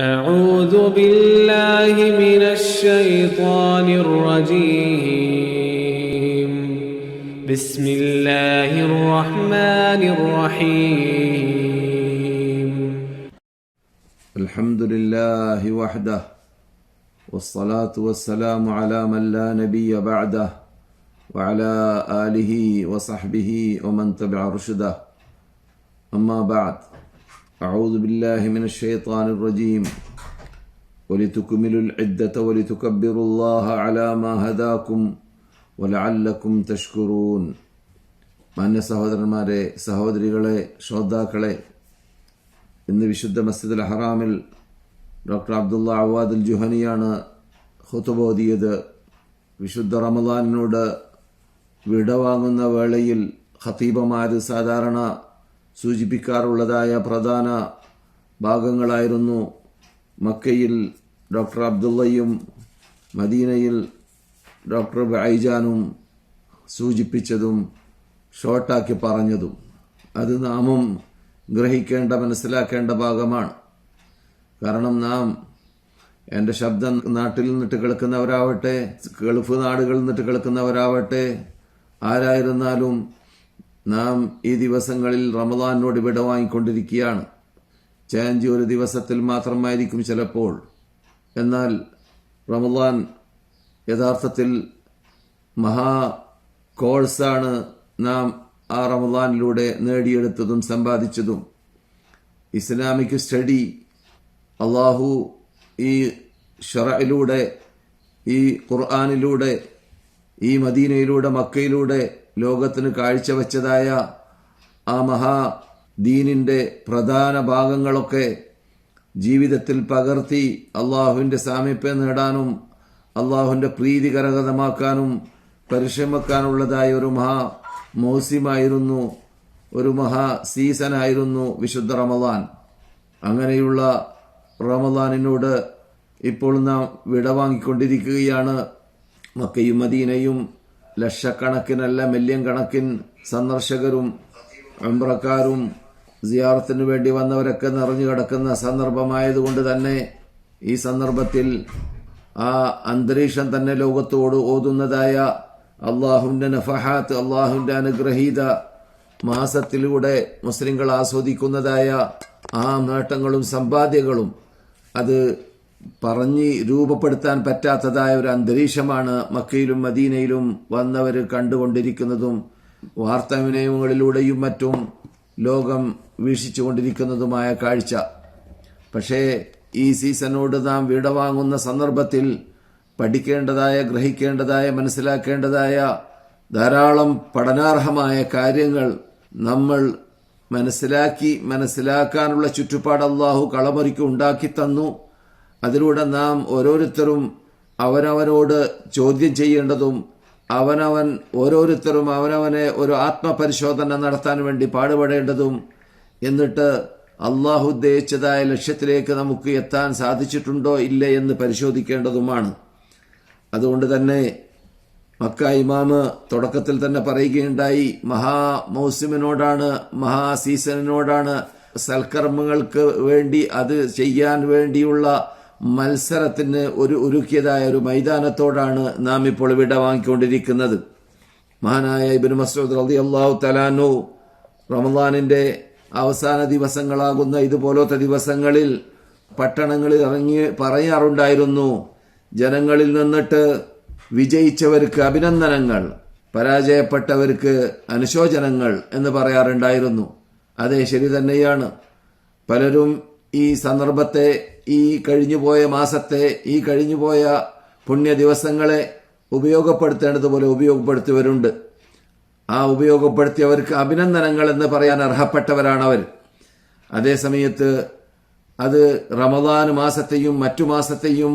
أعوذ بالله من الشيطان الرجيم. بسم الله الرحمن الرحيم. الحمد لله وحده والصلاة والسلام على من لا نبي بعده وعلى آله وصحبه ومن تبع رشده. أما بعد أعوذ بالله من الشيطان الرجيم ولتكملوا العدة ولتكبروا الله على ما هداكم ولعلكم تشكرون മാന്യ സഹോദരന്മാരെ സഹോദരികളെ ശ്രോതാക്കളെ ഇന്ന് വിശുദ്ധ മസ്ജിദുൽ ഹറാമിൽ ഡോക്ടർ അബ്ദുള്ള അവാദുൽ ജുഹനിയാണ് ഹുത്തുബോധിയത് വിശുദ്ധ റമദാനിനോട് വിടവാങ്ങുന്ന വേളയിൽ ഖത്തീബമാര് സാധാരണ സൂചിപ്പിക്കാറുള്ളതായ പ്രധാന ഭാഗങ്ങളായിരുന്നു മക്കയിൽ ഡോക്ടർ അബ്ദുള്ളയും മദീനയിൽ ഡോക്ടർ ഐജാനും സൂചിപ്പിച്ചതും ഷോർട്ടാക്കി പറഞ്ഞതും. അത് നാമും ഗ്രഹിക്കേണ്ട മനസ്സിലാക്കേണ്ട ഭാഗമാണ്. കാരണം നാം എന്റെ ശബ്ദം നാട്ടിൽ നിന്നിട്ട് കേൾക്കുന്നവരാവട്ടെ ഗൾഫ് നാടുകളിൽ നിന്നിട്ട് കേൾക്കുന്നവരാവട്ടെ ആരായിരുന്നാലും നാം ഈ ദിവസങ്ങളിൽ റമദാനോട് വിട വാങ്ങിക്കൊണ്ടിരിക്കുകയാണ്. ചേഞ്ച് ഒരു ദിവസത്തിൽ മാത്രമായിരിക്കും ചിലപ്പോൾ. എന്നാൽ റമദാൻ യഥാർത്ഥത്തിൽ മഹാ കോഴ്സാണ് നാം ആ റമദാനിലൂടെ നേടിയെടുത്തതും സമ്പാദിച്ചതും. ഇസ്ലാമിക് സ്റ്റഡി അള്ളാഹു ഈ ഷറയിലൂടെ ഈ ഖുർആാനിലൂടെ ഈ മദീനയിലൂടെ മക്കയിലൂടെ ലോകത്തിന് കാഴ്ചവെച്ചതായ ആ മഹാ ദീനിന്റെ പ്രധാന ഭാഗങ്ങളൊക്കെ ജീവിതത്തിൽ പകർത്തി അള്ളാഹുവിന്റെ സാമീപ്യം നേടാനും അള്ളാഹുവിന്റെ പ്രീതി കരഗതമാക്കാനും പരിശ്രമിക്കാനുള്ളതായ ഒരു മഹാ മൗസിമായിരുന്നു ഒരു മഹാ സീസണായിരുന്നു വിശുദ്ധ റമദാൻ. അങ്ങനെയുള്ള റമദാനിനോട് ഇപ്പോൾ നാം വിടവാങ്ങിക്കൊണ്ടിരിക്കുകയാണ്. മക്കയും മദീനയും ലക്ഷക്കണക്കിനല്ല മില്യൺ കണക്കിൻ സന്ദർശകരും അമ്പ്രക്കാരും സിയാറത്തിന് വേണ്ടി വന്നവരൊക്കെ നിറഞ്ഞു കിടക്കുന്ന സന്ദർഭമായതുകൊണ്ട് തന്നെ ഈ സന്ദർഭത്തിൽ ആ അന്തരീക്ഷം തന്നെ ലോകത്തോട് ഓതുന്നതായ അള്ളാഹുവിന്റെ നഫഹാത്ത് അള്ളാഹുവിന്റെ അനുഗ്രഹീത മാസത്തിലൂടെ മുസ്ലിങ്ങൾ ആസ്വദിക്കുന്നതായ ആ നേട്ടങ്ങളും സമ്പാദ്യങ്ങളും അത് പറഞ്ഞ് രൂപപ്പെടുത്താൻ പറ്റാത്തതായ ഒരു അന്തരീക്ഷമാണ് മക്കയിലും മദീനയിലും വന്നവർ കണ്ടുകൊണ്ടിരിക്കുന്നതും വാർത്താവിനിമയങ്ങളിലൂടെയും മറ്റും ലോകം വീക്ഷിച്ചുകൊണ്ടിരിക്കുന്നതുമായ കാഴ്ച. പക്ഷേ ഈ സീസണോട് നാം വിടവാങ്ങുന്ന സന്ദർഭത്തിൽ പഠിക്കേണ്ടതായ ഗ്രഹിക്കേണ്ടതായ മനസ്സിലാക്കേണ്ടതായ ധാരാളം പഠനാർഹമായ കാര്യങ്ങൾ നമ്മൾ മനസ്സിലാക്കി മനസ്സിലാക്കാനുള്ള ചുറ്റുപാട് അള്ളാഹു കളമൊരുക്കി ഉണ്ടാക്കി തന്നു. അതിലൂടെ നാം ഓരോരുത്തരും അവനവനോട് ചോദ്യം ചെയ്യേണ്ടതും അവനവൻ ഓരോരുത്തരും അവനവനെ ഒരു ആത്മപരിശോധന നടത്താൻ വേണ്ടി പാടുപെടേണ്ടതും എന്നിട്ട് അള്ളാഹു ഉദ്ദേശിച്ചതായ ലക്ഷ്യത്തിലേക്ക് നമുക്ക് എത്താൻ സാധിച്ചിട്ടുണ്ടോ ഇല്ലേ എന്ന് പരിശോധിക്കേണ്ടതുമാണ്. അതുകൊണ്ട് തന്നെ മക്ക ഇമാമ് തുടക്കത്തിൽ തന്നെ പറയുകയുണ്ടായി മഹാ മൗസിമിനോടാണ് മഹാ സീസണിനോടാണ് സൽക്കർമ്മങ്ങൾക്ക് വേണ്ടി അത് ചെയ്യാൻ വേണ്ടിയുള്ള മത്സരത്തിന് ഒരു ഒരുക്കിയതായ ഒരു മൈതാനത്തോടാണ് നാം ഇപ്പോൾ വിട വാങ്ങിക്കൊണ്ടിരിക്കുന്നത്. മഹാനായ ഇബിൻ മസൂദ് റതി അള്ളാഹു തലാനു റമദാനിന്റെ അവസാന ദിവസങ്ങളാകുന്ന ഇതുപോലത്തെ ദിവസങ്ങളിൽ പട്ടണങ്ങളിൽ ഇറങ്ങി പറയാറുണ്ടായിരുന്നു ജനങ്ങളിൽ നിന്നിട്ട് വിജയിച്ചവർക്ക് അഭിനന്ദനങ്ങൾ പരാജയപ്പെട്ടവർക്ക് അനുശോചനങ്ങൾ എന്ന് പറയാറുണ്ടായിരുന്നു. അതെ ശരി തന്നെയാണ്. പലരും ഈ സന്ദർഭത്തെ ഈ കഴിഞ്ഞുപോയ മാസത്തെ ഈ കഴിഞ്ഞുപോയ പുണ്യ ദിവസങ്ങളെ ഉപയോഗപ്പെടുത്തേണ്ടതുപോലെ ഉപയോഗപ്പെടുത്തിയവരുണ്ട്. ആ ഉപയോഗപ്പെടുത്തിയവർക്ക് അഭിനന്ദനങ്ങൾ എന്ന് പറയാൻ അർഹപ്പെട്ടവരാണ് അവർ അതേസമയത്ത് അത് റമദാൻ മാസത്തെയും മറ്റു മാസത്തെയും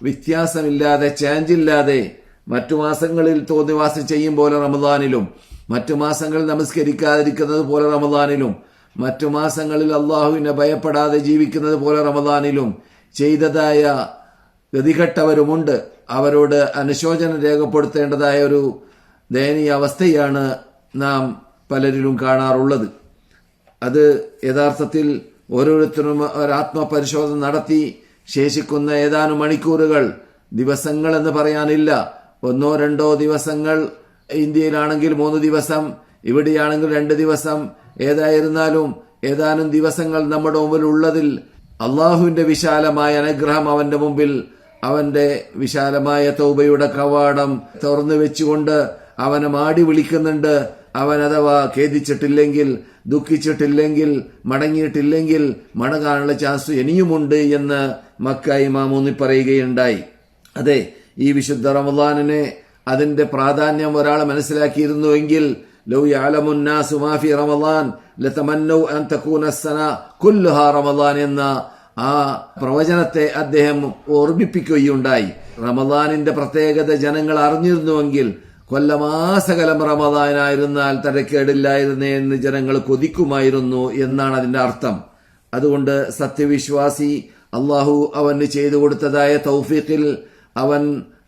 വ്യത്യാസമില്ലാതെ ചേഞ്ചില്ലാതെ മറ്റു മാസങ്ങളിൽ തോന്നിവാസം ചെയ്യും പോലെ റമദാനിലും മറ്റു മാസങ്ങളിൽ നമസ്കരിക്കാതിരിക്കുന്നത് പോലെ റമദാനിലും മറ്റു മാസങ്ങളിൽ അള്ളാഹുവിനെ ഭയപ്പെടാതെ ജീവിക്കുന്നത് പോലെ റമദാനിലും ചെയ്തതായ ഗതികെട്ടവരുമുണ്ട്. അവരോട് അനുശോചനം രേഖപ്പെടുത്തേണ്ടതായ ഒരു ദയനീയ അവസ്ഥയാണ് നാം പലരിലും കാണാറുള്ളത്. അത് യഥാർത്ഥത്തിൽ ഓരോരുത്തരും ഒരാത്മപരിശോധന നടത്തി ശേഷിക്കുന്ന ഏതാനും മണിക്കൂറുകൾ ദിവസങ്ങൾ എന്ന് പറയാനില്ല. ഒന്നോ രണ്ടോ ദിവസങ്ങൾ ഇന്ത്യയിലാണെങ്കിൽ മൂന്ന് ദിവസം ഇവിടെയാണെങ്കിൽ രണ്ട് ദിവസം ഏതായിരുന്നാലും ഏതാനും ദിവസങ്ങൾ നമ്മുടെ മുമ്പിൽ ഉള്ളതിൽ അള്ളാഹുവിന്റെ വിശാലമായ അനുഗ്രഹം അവന്റെ മുമ്പിൽ അവന്റെ വിശാലമായ തൗബയുടെ കവാടം തുറന്നു വെച്ചുകൊണ്ട് അവനെ മാടി വിളിക്കുന്നുണ്ട്. അവൻ അഥവാ ഖേദിച്ചിട്ടില്ലെങ്കിൽ ദുഃഖിച്ചിട്ടില്ലെങ്കിൽ മടങ്ങിയിട്ടില്ലെങ്കിൽ മടങ്ങാനുള്ള ചാൻസ് ഇനിയുമുണ്ട് എന്ന് മക്ക മാമൂന്നി പറയുകയുണ്ടായി. അതെ ഈ വിശുദ്ധ റമദാനിനെ അതിന്റെ പ്രാധാന്യം ഒരാൾ മനസ്സിലാക്കിയിരുന്നുവെങ്കിൽ ലൗ الناس മാ في റമദാൻ لتمنوا അൻ തകൂന السنة كلها റമദാൻ إن ആ പ്രവചനത്തെ അദ്ദേഹം ഓർമ്മിപ്പിക്കുകയുണ്ടായി. റമദാനിന്റെ പ്രത്യേകത ജനങ്ങൾ അറിഞ്ഞിരുന്നുവെങ്കിൽ കൊല്ലമാസകലം റമദാനായിരുന്നാൽ തരക്കേടില്ലായിരുന്നേ എന്ന് ജനങ്ങൾ കൊതിക്കുമായിരുന്നു എന്നാണ് അതിന്റെ അർത്ഥം. അതുകൊണ്ട് സത്യവിശ്വാസി അള്ളാഹു അവന് ചെയ്തു കൊടുത്തതായ തൗഫീഖിൽ അവൻ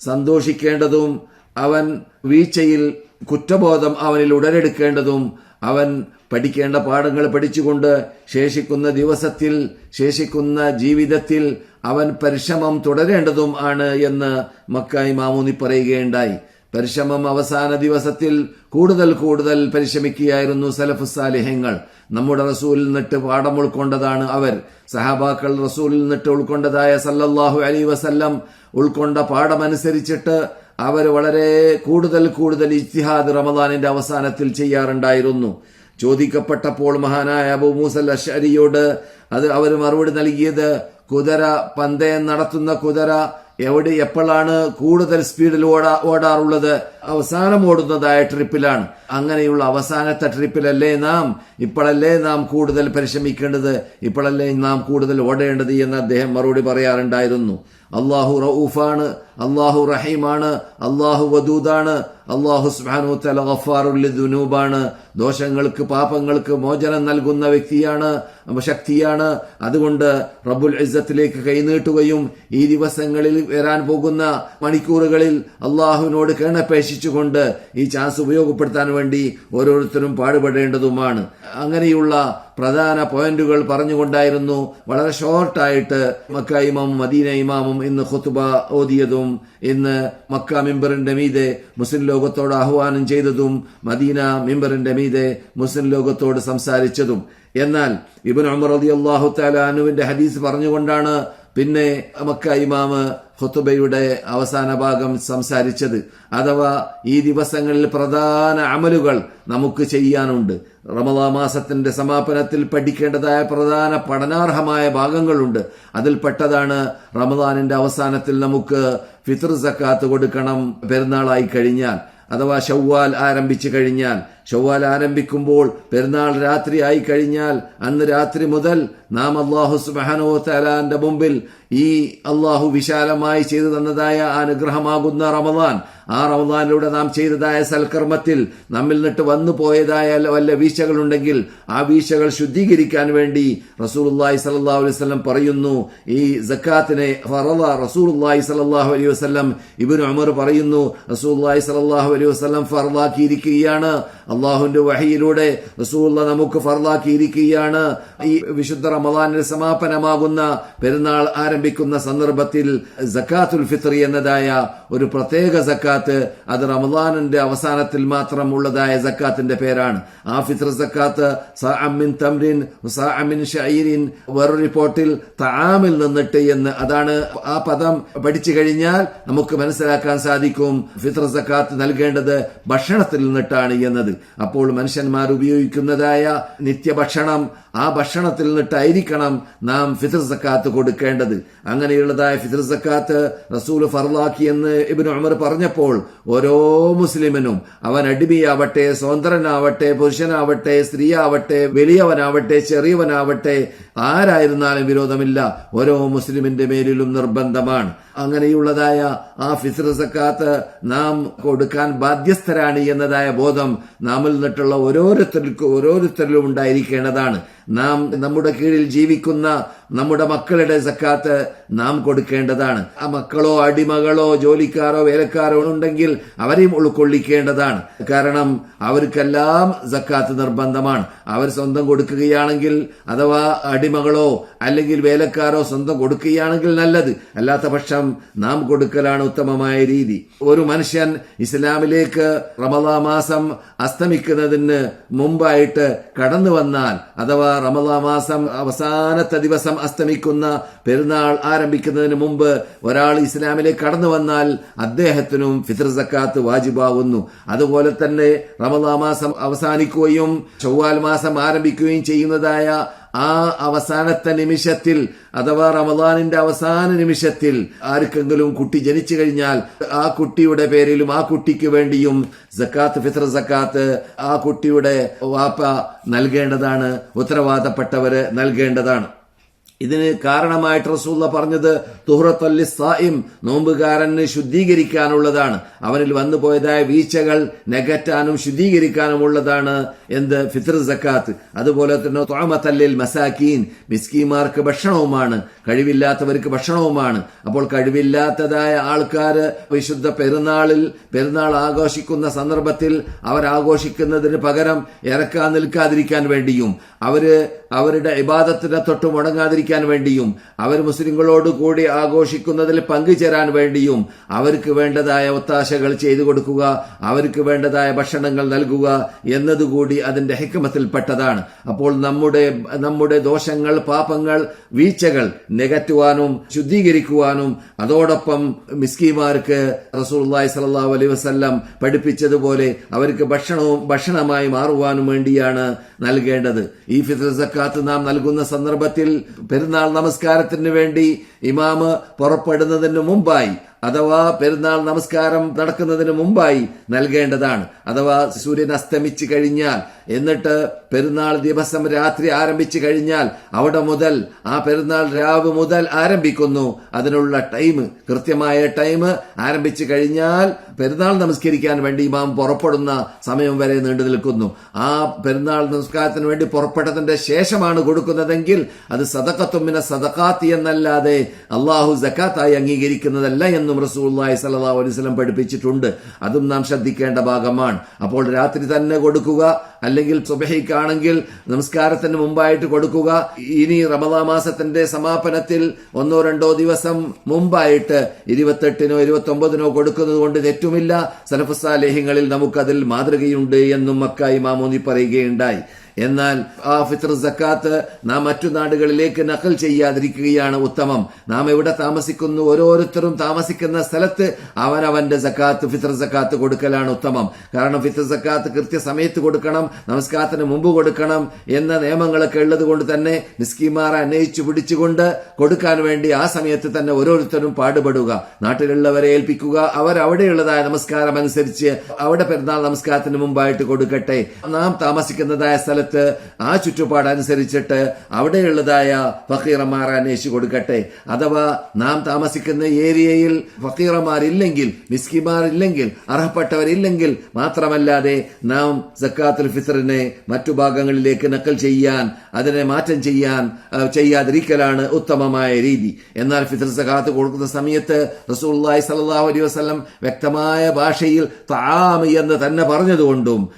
സന്തോഷിക്കേണ്ടതും അവൻ വീഴ്ചയിൽ കുറ്റബോധം അവനിൽ ഉടലെടുക്കേണ്ടതും അവൻ പഠിക്കേണ്ട പാഠങ്ങൾ പഠിച്ചുകൊണ്ട് ശേഷിക്കുന്ന ദിവസത്തിൽ ശേഷിക്കുന്ന ജീവിതത്തിൽ അവൻ പരിശ്രമം തുടരേണ്ടതും ആണ് എന്ന് മക്കായി മാമൂനി പറയുകയുണ്ടായി. പരിശ്രമം അവസാന ദിവസത്തിൽ കൂടുതൽ കൂടുതൽ പരിശ്രമിക്കുകയായിരുന്നു സലഫ് സാലിഹ്യങ്ങൾ. നമ്മുടെ റസൂലിൽ നിന്നിട്ട് പാഠം ഉൾക്കൊണ്ടതാണ് അവർ. സഹാബാക്കൾ റസൂലിൽ നിന്നിട്ട് ഉൾക്കൊണ്ടതായ സല്ലല്ലാഹു അലൈ വസല്ലം ഉൾക്കൊണ്ട പാഠമനുസരിച്ചിട്ട് അവർ വളരെ കൂടുതൽ കൂടുതൽ ഇജ്തിഹാദ് റമദാനിന്റെ അവസാനത്തിൽ ചെയ്യാറുണ്ടായിരുന്നു. ചോദിക്കപ്പെട്ടപ്പോൾ മഹാനായ അബു മൂസൽ അഷരിയോട് അത് അവർ മറുപടി നൽകിയത് കുതിര പന്തയം നടത്തുന്ന കുതിര എവിടെ എപ്പോഴാണ് കൂടുതൽ സ്പീഡിൽ ഓടാ ഓടാറുള്ളത്? അവസാനം ഓടുന്നതായ ട്രിപ്പിലാണ്. അങ്ങനെയുള്ള അവസാനത്തെ ട്രിപ്പിലല്ലേ നാം ഇപ്പോഴല്ലേ നാം കൂടുതൽ പരിശ്രമിക്കേണ്ടത് ഇപ്പോഴല്ലേ നാം കൂടുതൽ ഓടേണ്ടത് എന്ന് അദ്ദേഹം മറുപടി പറയാറുണ്ടായിരുന്നു. അള്ളാഹു റൌഫാണ് അള്ളാഹു റഹീമാണ് അള്ളാഹു വദൂദാണ് അള്ളാഹു സുബ്ഹാനഹു തല ഗഫാറുൽ ദുനൂബാണ് ദോഷങ്ങൾക്ക് പാപങ്ങൾക്ക് മോചനം നൽകുന്ന വ്യക്തിയാണ് ശക്തിയാണ്. അതുകൊണ്ട് റബ്ബുൽ ഇസ്സത്തിലേക്ക് കൈനീട്ടുകയും ഈ ദിവസങ്ങളിൽ വരാൻ പോകുന്ന മണിക്കൂറുകളിൽ അള്ളാഹുവിനോട് കേണപേക്ഷിച്ചുകൊണ്ട് ഈ ചാൻസ് ഉപയോഗപ്പെടുത്താൻ വേണ്ടി ഓരോരുത്തരും പാടുപെടേണ്ടതുമാണ്. അങ്ങനെയുള്ള പ്രധാന പോയിന്റുകൾ പറഞ്ഞുകൊണ്ടായിരുന്നു വളരെ ഷോർട്ടായിട്ട് മക്ക ഇമാമും മദീന ഇമാമും ഇന്ന് ഖുത്ബ ഓതിയതും ഇന്ന് മക്ക മിമ്പറിന്റെ മീതെ മുസ്ലിം ലോകത്തോട് ആഹ്വാനം ചെയ്തതും മദീന മിമ്പറിന്റെ മീതെ മുസ്ലിം ലോകത്തോട് സംസാരിച്ചതും. എന്നാൽ ഇബൻ ഉമർ അലി അള്ളാഹു താലാനുവിന്റെ ഹദീസ് പറഞ്ഞുകൊണ്ടാണ് പിന്നെ മക്ക ഇമാമ് ഖുത്തുബയുടെ അവസാന ഭാഗം സംസാരിച്ചത്. അഥവാ ഈ ദിവസങ്ങളിൽ പ്രധാന അമലുകൾ നമുക്ക് ചെയ്യാനുണ്ട്. റമദാ മാസത്തിന്റെ സമാപനത്തിൽ പഠിക്കേണ്ടതായ പ്രധാന പഠനാർഹമായ ഭാഗങ്ങളുണ്ട്. അതിൽപ്പെട്ടതാണ് റമദാനിന്റെ അവസാനത്തിൽ നമുക്ക് ഫിത്ർ സക്കാത്ത് കൊടുക്കണം പെരുന്നാളായി കഴിഞ്ഞാൽ അഥവാ ഷവ്വാൽ ആരംഭിച്ചു കഴിഞ്ഞാൽ. ഷവ്വാൽ ആരംഭിക്കുമ്പോൾ പെരുന്നാൾ രാത്രി ആയി കഴിഞ്ഞാൽ അന്ന് രാത്രി മുതൽ നാം അള്ളാഹു സുബാനോ തലാന്റെ മുമ്പിൽ ഈ അള്ളാഹു വിശാലമായി ചെയ്തു തന്നതായ അനുഗ്രഹമാകുന്ന റമദാൻ. ആ റമദാനിലൂടെ നാം ചെയ്തതായ സൽക്കർമ്മത്തിൽ നമ്മിൽ നിന്നിട്ട് വന്നു പോയതായ വല്ല വീഴ്ചകളുണ്ടെങ്കിൽ ആ വീഴ്ചകൾ ശുദ്ധീകരിക്കാൻ വേണ്ടി റസൂലുല്ലാഹി സല്ലാഹു അലൈഹി വസല്ലം പറയുന്നു. ഈ ജക്കാത്തിനെ ഫറല റസൂലുല്ലാഹി സല്ലാഹു അലൈഹി വസ്ലം ഇബിൻ ഉമർ പറയുന്നു. റസൂലുല്ലാഹി സല്ലാഹു അലൈഹി വസ്ലം ഫറലാക്കിയിരിക്കുകയാണ് അള്ളാഹുവിന്റെ വഹിയിലൂടെ റസൂൽ നമുക്ക് ഫറലാക്കിയിരിക്കുകയാണ് ഈ വിശുദ്ധ റമദാനിൽ സമാപനമാകുന്ന പെരുന്നാൾ ആരംഭിക്കുന്ന സന്ദർഭത്തിൽ സക്കാത്തുൽ ഫിത്രി എന്നതായ ഒരു പ്രത്യേക സക്കാത്ത് അത് റമദാനിന്റെ അവസാനത്തിൽ മാത്രം ഉള്ളതായ സക്കാത്തിന്റെ പേരാണ്. ആ ഫിത്ർ സക്കാത്ത് സഅമിൻ തംരിൻ സഅമിൻ ഷൈരിൻ വേറൊരു റിപ്പോർട്ടിൽ തആമിൽ നിന്നിട്ട് എന്ന് അതാണ് ആ പദം പഠിച്ചു കഴിഞ്ഞാൽ നമുക്ക് മനസ്സിലാക്കാൻ സാധിക്കും ഫിത്ർ സക്കാത്ത് നൽകേണ്ടത് ഭക്ഷണത്തിൽ നിന്നിട്ടാണ് എന്നത്. അപ്പോൾ മനുഷ്യന്മാർ ഉപയോഗിക്കുന്നതായ നിത്യഭക്ഷണം ആ ഭക്ഷണത്തിൽ നിന്നിട്ടായിരിക്കണം നാം ഫിത്ർ സക്കാത്ത് കൊടുക്കേണ്ടത്. അങ്ങനെയുള്ളതായ ഫിത്ർ സക്കാത്ത് റസൂൽ ഫർലാക്കി എന്ന് ഇബിൻ ഉമർ പറഞ്ഞപ്പോൾ ഓരോ മുസ്ലിമിനും അവൻ അടിമയാവട്ടെ സ്വതന്ത്രനാവട്ടെ പുരുഷനാവട്ടെ സ്ത്രീയാവട്ടെ വലിയവനാവട്ടെ ചെറിയവനാവട്ടെ ആരായിരുന്നാലും വിരോധമില്ല. ഓരോ മുസ്ലിമിന്റെ മേലിലും നിർബന്ധമാണ്. അങ്ങനെയുള്ളതായ ആ ഫിത്ർ സക്കാത്ത് നാം കൊടുക്കാൻ ബാധ്യസ്ഥരാണ് എന്നതായ ബോധം നാമിൽ നിന്നിട്ടുള്ള ഓരോരുത്തർക്കും ഓരോരുത്തരിലും ഉണ്ടായിരിക്കേണ്ടതാണ്. നാം നമ്മുടെ കീഴിൽ ജീവിക്കുന്ന നമ്മുടെ മക്കളുടെ സക്കാത്ത് നാം കൊടുക്കേണ്ടതാണ്. ആ മക്കളോ അടിമകളോ ജോലിക്കാരോ വേലക്കാരോ ഉണ്ടെങ്കിൽ അവരെയും ഉൾക്കൊള്ളിക്കേണ്ടതാണ്. കാരണം അവർക്കെല്ലാം സക്കാത്ത് നിർബന്ധമാണ്. അവർ സ്വന്തം കൊടുക്കുകയാണെങ്കിൽ അഥവാ അടിമകളോ അല്ലെങ്കിൽ വേലക്കാരോ സ്വന്തം കൊടുക്കുകയാണെങ്കിൽ നല്ലത്. അല്ലാത്ത പക്ഷം നാം കൊടുക്കലാണ് ഉത്തമമായ രീതി. ഒരു മനുഷ്യൻ ഇസ്ലാമിലേക്ക് റമദാ മാസം അസ്തമിക്കുന്നതിന് മുമ്പായിട്ട് കടന്നു വന്നാൽ അഥവാ റമദാ മാസം അവസാനത്തെ ദിവസം അസ്തമിക്കുന്ന പെരുന്നാൾ ആരംഭിക്കുന്നതിന് മുമ്പ് ഒരാൾ ഇസ്ലാമിലേക്ക് കടന്നു വന്നാൽ അദ്ദേഹത്തിനും ഫിത്ർ സക്കാത്ത് വാജിബാവുന്നു. അതുപോലെ തന്നെ റമദാ മാസം അവസാനിക്കുകയും ചൊവ്വാൽ മാസം ആരംഭിക്കുകയും ചെയ്യുന്നതായ ആ അവസാനത്തെ നിമിഷത്തിൽ അഥവാ റമദാനിന്റെ അവസാന നിമിഷത്തിൽ ആർക്കെങ്കിലും കുട്ടി ജനിച്ചു കഴിഞ്ഞാൽ ആ കുട്ടിയുടെ പേരിലും ആ കുട്ടിക്ക് വേണ്ടിയും സക്കാത്ത് ഫിത്ര സക്കാത്ത് ആ കുട്ടിയുടെ വാപ്പ നൽകേണ്ടതാണ് ഉത്തരവാദപ്പെട്ടവര് നൽകേണ്ടതാണ്. ഇതിന് കാരണമായിട്ട് റസൂല്ല പറഞ്ഞത് തുഹറത്തല്ലി സായിം നോമ്പുകാരന് ശുദ്ധീകരിക്കാനുള്ളതാണ്. അവനിൽ വന്നു പോയതായ വീഴ്ചകൾ നെഗറ്റാനും ശുദ്ധീകരിക്കാനുമുള്ളതാണ് എന്ത്? ഫിത്ർ സക്കാത്ത്. അതുപോലെ തന്നെ തോമത്തല്ലിൽ മസാക്കീൻ മിസ്കിമാർക്ക് ഭക്ഷണവുമാണ് കഴിവില്ലാത്തവർക്ക് ഭക്ഷണവുമാണ്. അപ്പോൾ കഴിവില്ലാത്തതായ ആൾക്കാർ വിശുദ്ധ പെരുന്നാളിൽ പെരുന്നാൾ ആഘോഷിക്കുന്ന സന്ദർഭത്തിൽ അവർ ആഘോഷിക്കുന്നതിന് പകരം ഇറക്കാൻ നിൽക്കാതിരിക്കാൻ വേണ്ടിയും അവർ അവരുടെ ഇബാദത്തിനെ തൊട്ട് മുടങ്ങാതിരിക്കാൻ വേണ്ടിയും അവർ മുസ്ലിങ്ങളോട് കൂടി ആഘോഷിക്കുന്നതിൽ പങ്കുചേരാൻ വേണ്ടിയും അവർക്ക് വേണ്ടതായ ഒത്താശകൾ ചെയ്തു കൊടുക്കുക അവർക്ക് വേണ്ടതായ ഭക്ഷണങ്ങൾ നൽകുക എന്നതുകൂടി അതിന്റെ ഹിക്കമത്തിൽപ്പെട്ടതാണ് അപ്പോൾ നമ്മുടെ നമ്മുടെ ദോഷങ്ങൾ പാപങ്ങൾ വീഴ്ചകൾ നികറ്റുവാനും ശുദ്ധീകരിക്കുവാനും അതോടൊപ്പം മിസ്കിമാർക്ക് റസൂർലായി സല്ലാ അലൈ വസ്ല്ലം പഠിപ്പിച്ചതുപോലെ അവർക്ക് ഭക്ഷണവും ഭക്ഷണമായി മാറുവാനും വേണ്ടിയാണ് നൽകേണ്ടത്. ഈ ഫിത്ർ സക്കാത്ത് നാം നൽകുന്ന സന്ദർഭത്തിൽ പെരുന്നാൾ നമസ്കാരത്തിന് വേണ്ടി ഇമാമ് പുറപ്പെടുന്നതിന് മുമ്പായി അഥവാ പെരുന്നാൾ നമസ്കാരം നടക്കുന്നതിന് മുമ്പായി നൽകേണ്ടതാണ്. അഥവാ സൂര്യൻ അസ്തമിച്ചു കഴിഞ്ഞാൽ എന്നിട്ട് പെരുന്നാൾ ദിവസം രാത്രി ആരംഭിച്ചു കഴിഞ്ഞാൽ അവിടെ മുതൽ ആ പെരുന്നാൾ രാവ് മുതൽ ആരംഭിക്കുന്നു. അതിനുള്ള ടൈം കൃത്യമായ ടൈം ആരംഭിച്ചു കഴിഞ്ഞാൽ പെരുന്നാൾ നമസ്കരിക്കാൻ വേണ്ടി ഇമാം പുറപ്പെടുന്ന സമയം വരെ നീണ്ടു നിൽക്കുന്നു. ആ പെരുന്നാൾ നമസ്കാരത്തിന് വേണ്ടി പുറപ്പെട്ടതിന്റെ ശേഷമാണ് കൊടുക്കുന്നതെങ്കിൽ അത് സദക്കത്തുമ്മിനെ സദക്കാത്തി എന്നല്ലാതെ അള്ളാഹു സക്കാത്തായി അംഗീകരിക്കുന്നതല്ല എന്നും റസൂള്ളി സല്ലാ അലൈവലം പഠിപ്പിച്ചിട്ടുണ്ട്. അതും നാം ശ്രദ്ധിക്കേണ്ട ഭാഗമാണ്. അപ്പോൾ രാത്രി തന്നെ കൊടുക്കുക അല്ലെങ്കിൽ സുബഹയ്ക്കാണെങ്കിൽ നമസ്കാരത്തിന് മുമ്പായിട്ട് കൊടുക്കുക. ഇനി റമദാ മാസത്തിന്റെ സമാപനത്തിൽ ഒന്നോ രണ്ടോ ദിവസം മുമ്പായിട്ട് ഇരുപത്തെട്ടിനോ ഇരുപത്തി ഒമ്പതിനോ കൊടുക്കുന്നത് കൊണ്ട് തെറ്റുമില്ല. സലഫുസാലേഹ്യങ്ങളിൽ നമുക്കതിൽ മാതൃകയുണ്ട് എന്നും മക്ക മാമോനി പറയുകയുണ്ടായി. എന്നാൽ ആ ഫിത്ർ സക്കാത്ത് നാം മറ്റു നാടുകളിലേക്ക് നക്കൽ ചെയ്യാതിരിക്കുകയാണ് ഉത്തമം. നാം എവിടെ താമസിക്കുന്നു? ഓരോരുത്തരും താമസിക്കുന്ന സ്ഥലത്ത് അവൻ അവന്റെ സക്കാത്ത് ഫിത്ർ സക്കാത്ത് കൊടുക്കലാണ് ഉത്തമം. കാരണം ഫിത്ർ സക്കാത്ത് കൃത്യസമയത്ത് കൊടുക്കണം നമസ്കാരത്തിന് മുമ്പ് കൊടുക്കണം എന്ന നിയമങ്ങളൊക്കെ ഉള്ളത് കൊണ്ട് തന്നെ മിസ്കിമാറെ അന്വയിച്ചു പിടിച്ചുകൊണ്ട് കൊടുക്കാൻ വേണ്ടി ആ സമയത്ത് തന്നെ ഓരോരുത്തരും പാടുപെടുക. നാട്ടിലുള്ളവരെ ഏൽപ്പിക്കുക. അവർ അവിടെയുള്ളതായ നമസ്കാരം അനുസരിച്ച് അവിടെ പെരുന്നാൾ നമസ്കാരത്തിന് മുമ്പായിട്ട് കൊടുക്കട്ടെ. നാം താമസിക്കുന്നതായ സ്ഥലത്ത് ആ ചുറ്റുപാടനുസരിച്ചിട്ട് അവിടെയുള്ളതായ ഫക്കീറന്മാർ അന്വേഷിച്ചു കൊടുക്കട്ടെ. അഥവാ നാം താമസിക്കുന്ന ഏരിയയിൽ ഫക്കീറന്മാരില്ലെങ്കിൽ മിസ്കിമാരില്ലെങ്കിൽ അർഹപ്പെട്ടവരില്ലെങ്കിൽ മാത്രമല്ലാതെ നാം സക്കാത്തുൽ ഫിത്തറിനെ മറ്റു ഭാഗങ്ങളിലേക്ക് നക്കൽ ചെയ്യാൻ അതിനെ മാറ്റം ചെയ്യാൻ ചെയ്യാതിരിക്കലാണ് ഉത്തമമായ രീതി. എന്നാൽ ഫിത്തർ സക്കാത്ത് കൊടുക്കുന്ന സമയത്ത് റസൂള്ളി സലാഹു അലൈഹി വസ്ലം വ്യക്തമായ ഭാഷയിൽ താമി എന്ന് തന്നെ പറഞ്ഞതുകൊണ്ടും